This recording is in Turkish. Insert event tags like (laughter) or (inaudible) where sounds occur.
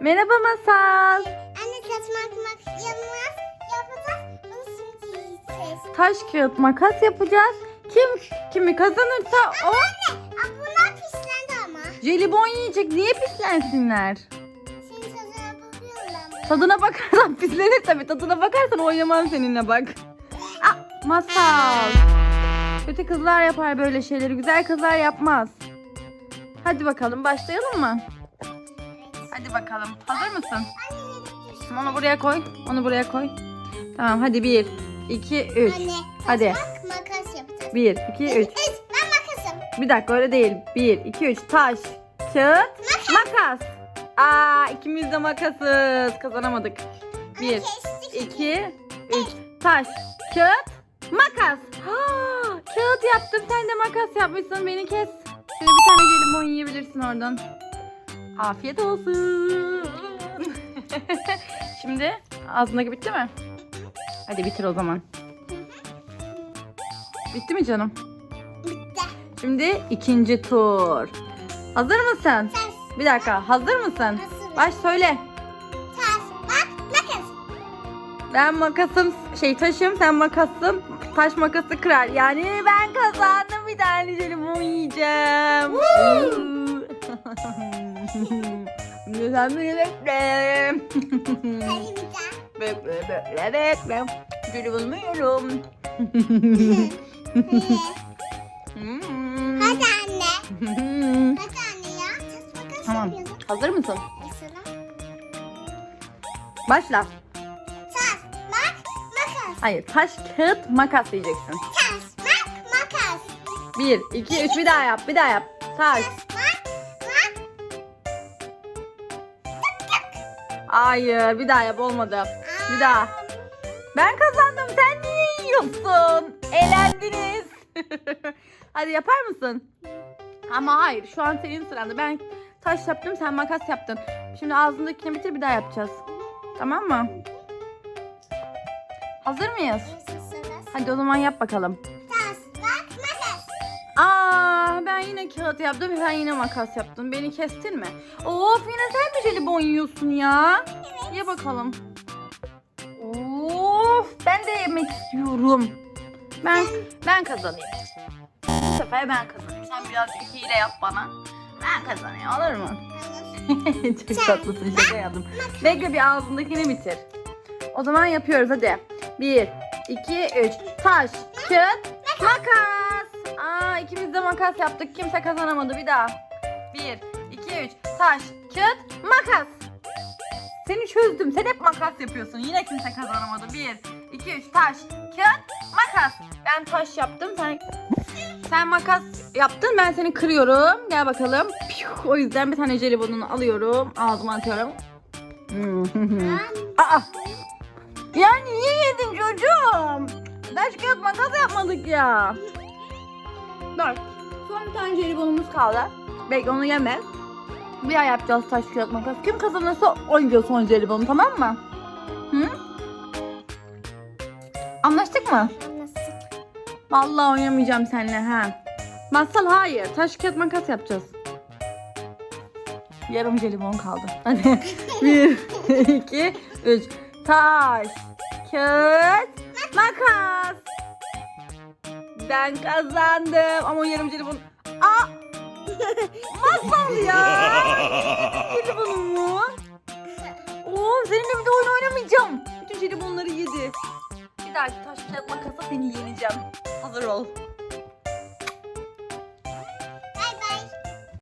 Merhaba Masal. Anne saçmak mak yapmaz. Yapacağız. Bunu şimdi yiyeceğiz. Taş kağıt makas yapacağız. Kim kimi kazanırsa o Anne bunlar pislendi ama. jelibon yiyecek. Niye pislensinler? Şimdi tadına bunu. Tadına bakarsan (laughs) pislenir tabii. Tadına bakarsan oynamam seninle bak. Aa, masal. Kötü kızlar yapar böyle şeyleri. Güzel kızlar yapmaz. Hadi bakalım başlayalım mı? Hadi bakalım. Hazır mısın? Düştü. Onu buraya koy. Onu buraya koy. Tamam hadi bir, iki, üç. Anne Hadi. makas yapacağız. Bir, iki, üç. Üç. Ben makasım. Bir dakika öyle değil. Bir, iki, üç. Taş, kağıt, makas. Aa ikimiz de makasız. Kazanamadık. Bir, iki, üç. Taş, kağıt, makas. Ha, kağıt yaptım. Sen de makas yapmışsın. Beni kes. Şöyle bir tane jelibon yiyebilirsin oradan. Afiyet olsun. (laughs) Şimdi ağzındaki bitti mi? Hadi bitir o zaman. Bitti mi canım? Bitti. Şimdi ikinci tur. Hazır mısın? Taş. Bir dakika. Hazır mısın? Hazırım. Baş söyle. Taş. Bak makas. Ben makasım şey taşım sen makassın. Taş makası kırar. Yani ben kazandım bir tane jelibon yiyeceğim. (laughs) Güzel bir bekle. Bekle bekle bekle. Yiyorum. Hmm. Hadi anne. Hadi anne ya. Taş makas Tamam. Hazır mısın? Mesela. Başla. Taş. Mak. Makas. Hayır. Taş, kağıt, makas diyeceksin. Taş. Mak. Makas. Bir, iki, üç. Bir daha yap. Bir daha yap. Taş. Hayır. Bir daha yap. Olmadı. Bir daha. Ben kazandım. Sen niye yiyorsun? Elendiniz. (laughs) Hadi yapar mısın? Ama hayır. Şu an senin sıranda. Ben taş yaptım. Sen makas yaptın. Şimdi ağzındakini bitir. Bir daha yapacağız. Tamam mı? Hazır mıyız? Hadi o zaman yap bakalım. Aa ben yine kağıt yaptım sen yine makas yaptın. Beni kestin mi? Of yine sen mi jelibon yiyorsun ya? Evet. Ye bakalım. Of ben de yemek istiyorum. Ben ben kazanayım. Bu sefer ben kazanayım. Sen birazcık hile yap bana. Ben kazanayım olur mu? (laughs) Çok tatlısın şaka yaptım. Bekle bir ağzındakini bitir. O zaman yapıyoruz hadi. Bir, iki, üç. Taş, kağıt, makas. İkimiz de makas yaptık. Kimse kazanamadı. Bir daha. Bir, iki, üç. Taş, kağıt, makas. Seni çözdüm. Sen hep makas yapıyorsun. Yine kimse kazanamadı. Bir, iki, üç. Taş, kağıt, makas. Ben taş yaptım. Sen sen makas yaptın. Ben seni kırıyorum. Gel bakalım. Piyuh. O yüzden bir tane jelibonunu alıyorum. Ağzıma atıyorum. (laughs) Aa. Ya niye yedin çocuğum? Taş kağıt makas yapmadık ya. Dur. Son bir tane jelibonumuz kaldı. Bekle onu yeme. Bir ay yapacağız taş kağıt makas. Kim kazanırsa o yiyor son jelibonu tamam mı? Hı? Anlaştık mı? Nasıl? Vallahi oynamayacağım seninle ha. Masal hayır. Taş kağıt makas yapacağız. Yarım jelibon kaldı. (laughs) Hadi. Bir, iki, üç. Taş, kağıt, makas. Ben kazandım. Ama yarım jelibon... Aa! (laughs) Masal ya! Jelibonum mu? Oo, seninle bir de oyun oynamayacağım. Bütün jelibonları yedi. Bir dahaki taş kağıt makasa seni yeneceğim. Hazır ol.